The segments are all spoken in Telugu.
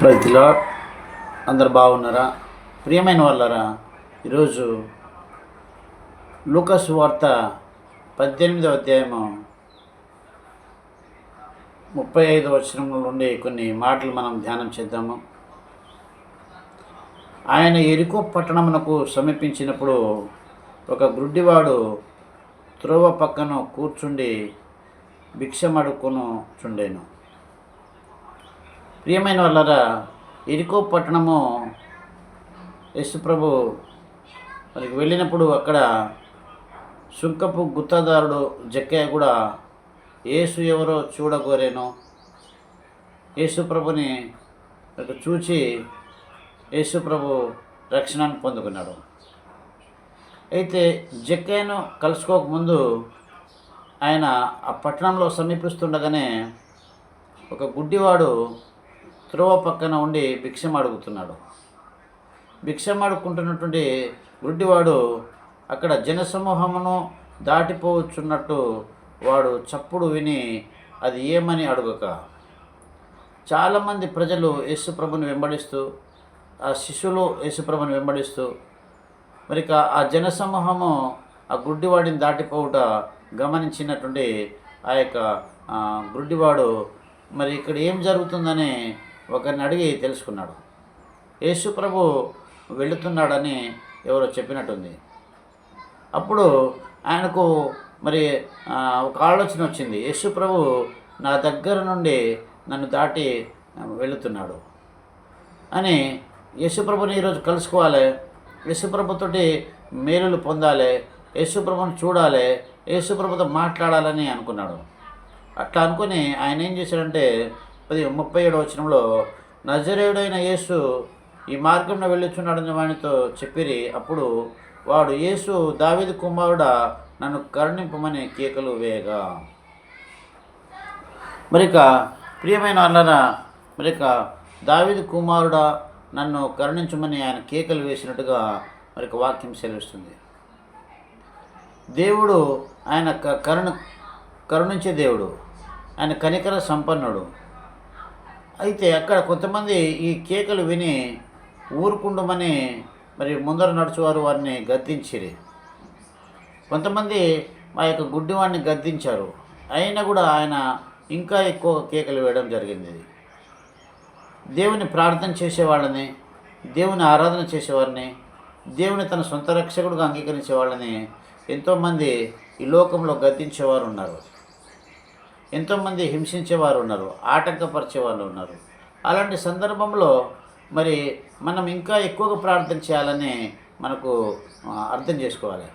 ప్రతిలో అందరు బాగున్నారా? ప్రియమైన వాళ్ళరా ఈరోజు లూకస్ వార్త పద్దెనిమిదవ అధ్యాయము ముప్పై ఐదు వచనముల నుండి కొన్ని మాటలు మనం ధ్యానం చేద్దాము. ఆయన ఎరుకో పట్టణమునకు సమీపించినప్పుడు ఒక గుడ్డివాడు త్రోవ పక్కన కూర్చుండి భిక్షమడుకును చుండెను ప్రియమైన వాళ్ళరా ఇరుకో పట్టణము యశుప్రభు మనకి వెళ్ళినప్పుడు అక్కడ సుంకపు గుత్తదారుడు జక్కయ్య కూడా యేసు ఎవరో చూడగోరేను. యేసుప్రభుని చూచి యేసుప్రభు రక్షణను పొందుకున్నాడు. అయితే జక్కయ్యను కలుసుకోకముందు ఆయన ఆ పట్టణంలో సమీపిస్తుండగానే ఒక గుడ్డివాడు త్రోవ పక్కన ఉండి భిక్షం అడుగుతున్నాడు. భిక్షం అడుక్కుంటున్నటువంటి గుడ్డివాడు అక్కడ జనసమూహమును దాటిపోవచ్చున్నట్టు వాడు చప్పుడు విని అది ఏమని అడుగక. చాలామంది ప్రజలు యేసుప్రభుని వెంబడిస్తూ ఆ శిష్యులు యేసుప్రభుని వెంబడిస్తూ మరి ఇక ఆ జనసమూహము ఆ గుడ్డివాడిని దాటిపోవుట గమనించినటువంటి ఆ యొక్క గుడ్డివాడు మరి ఇక్కడ ఏం జరుగుతుందని ఒకరిని అడిగి తెలుసుకున్నాడు. యేసు ప్రభు వెళుతున్నాడని ఎవరో చెప్పినట్టుంది. అప్పుడు ఆయనకు మరి ఒక ఆలోచన వచ్చింది. యేసు ప్రభు నా దగ్గర నుండి నన్ను దాటి వెళుతున్నాడు అని యేసుప్రభుని ఈరోజు కలుసుకోవాలి. యేసుప్రభుతోటి మేలులు పొందాలి. యేసుప్రభుని చూడాలి. యేసుప్రభుతో మాట్లాడాలని అనుకున్నాడు. అట్లా అనుకుని ఆయన ఏం చేశాడంటే పది ముప్పై ఏడవ వచనంలో నజరేయుడైన యేసు ఈ మార్గంలో వెళ్ళుచున్నాడని వానితో చెప్పిరి అప్పుడు వాడు యేసు దావిది కుమారుడా నన్ను కరుణింపమని కేకలు వేయగా. మరిక ప్రియమైన అన్న మరిక దావిది కుమారుడా నన్ను కరుణించమని ఆయన కేకలు వేసినట్టుగా మరిక వాక్యం సెలవిస్తుంది. దేవుడు ఆయన క- కరుణ కరుణించే దేవుడు. ఆయన కనికర సంపన్నుడు. అయితే అక్కడ కొంతమంది ఈ కేకలు విని ఊరుకుండమని మరి ముందర నడుచువారు వారిని గద్దించిరి. కొంతమంది మా యొక్క గుడ్డివాడిని గద్దించారు. అయినా కూడా ఆయన ఇంకా ఎక్కువ కేకలు వేయడం జరిగింది. దేవుని ప్రార్థన చేసేవాళ్ళని దేవుని ఆరాధన చేసేవారిని దేవుని తన సొంత రక్షకుడుగా అంగీకరించే వాళ్ళని ఎంతోమంది ఈ లోకంలో గద్దించేవారు ఉన్నారు ఎంతోమంది హింసించేవారు ఉన్నారు ఆటంకపరిచే వాళ్ళు ఉన్నారు అలాంటి సందర్భంలో మరి మనం ఇంకా ఎక్కువగా ప్రార్థన చేయాలని మనకు అర్థం చేసుకోవాలి.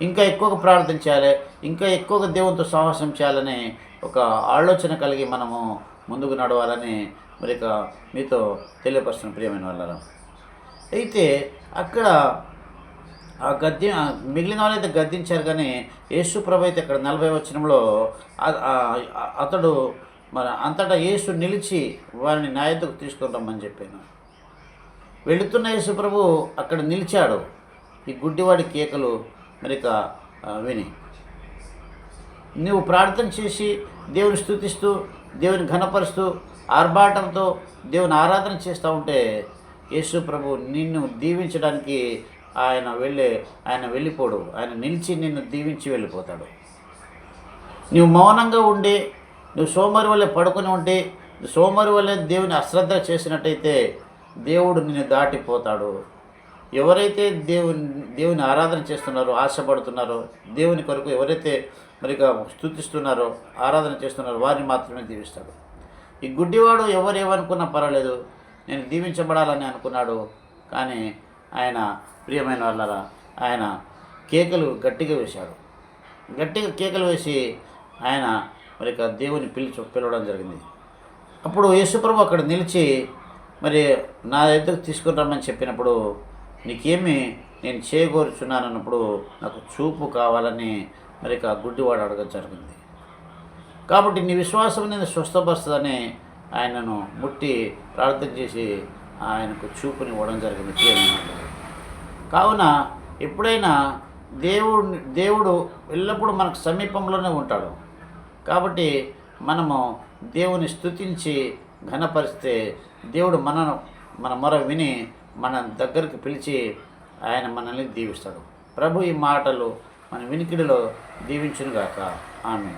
ఇంకా ఎక్కువగా ప్రార్థన చేయాలి ఇంకా ఎక్కువగా దేవునితో సాహసం చేయాలని ఒక ఆలోచన కలిగి మనము ముందుకు నడవాలని మరి ఇక మీతో తెలియపరుస్తున్న ప్రియమైన వాళ్ళ అయితే అక్కడ ఆ గద్యం మిగిలిన వాళ్ళైతే గద్దించారు కానీ యేసు ప్రభు అయితే ఇక్కడ నలభై వచనంలో అతడు మరి అంతటా యేసు నిలిచి వారిని నా యొద్దకు రమ్మని చెప్పాను. వెళుతున్న యేసు ప్రభు అక్కడ నిలిచాడు. ఈ గుడ్డివాడి కేకలు మరిక విని. నువ్వు ప్రార్థన చేసి దేవుని స్థుతిస్తూ దేవుని ఘనపరుస్తూ ఆర్భాటంతో దేవుని ఆరాధన చేస్తూ ఉంటే యేసు ప్రభు నిన్ను దీవించడానికి ఆయన వెళ్ళే ఆయన వెళ్ళిపోడు. ఆయన నిలిచి నిన్ను దీవించి వెళ్ళిపోతాడు. నువ్వు మౌనంగా ఉండి నువ్వు సోమరి వల్లే పడుకొని ఉండి సోమవారి సోమరి వల్లే దేవుని అశ్రద్ధ చేసినట్టయితే దేవుడు నిన్ను దాటిపోతాడు. ఎవరైతే దేవుని దేవుని ఆరాధన చేస్తున్నారో ఆశపడుతున్నారో దేవుని కొరకు ఎవరైతే మరిగా స్థుతిస్తున్నారో ఆరాధన చేస్తున్నారో వారిని మాత్రమే దీవిస్తాడు. ఈ గుడ్డివాడు ఎవరు ఏమనుకున్నా పర్వాలేదు. నేను దీవించబడాలని అనుకున్నాడు. కానీ ఆయన ప్రియమైన వాళ్ళరా ఆయన కేకలు గట్టిగా వేశాడు గట్టిగా కేకలు వేసి ఆయన మరి ఇక దేవుని పిలిచి పిలవడం జరిగింది. అప్పుడు యేసుప్రభు అక్కడ నిలిచి మరి నా దగ్గరకు తీసుకుని రమ్మని చెప్పినప్పుడు నీకేమి నేను చేయగోరుచున్నాను అన్నప్పుడు నాకు చూపు కావాలని మరి ఆ గుడ్డివాడు అడగడం జరిగింది. కాబట్టి నీ విశ్వాసం నేను స్వస్థపరుస్తుందని ఆయనను ముట్టి ప్రార్థన చేసి ఆయనకు చూపుని ఇవ్వడం జరిగింది. ప్రియమైన కావున ఎప్పుడైనా దేవుడు దేవుడు ఎల్లప్పుడూ మనకు సమీపంలోనే ఉంటాడు. కాబట్టి మనము దేవుని స్తుతించి ఘనపరిస్తే దేవుడు మనను మన మొర విని మన దగ్గరికి పిలిచి ఆయన మనల్ని దీవిస్తాడు. ప్రభు ఈ మాటలు మన వినికిడిలో దీవించునుగాక. ఆమె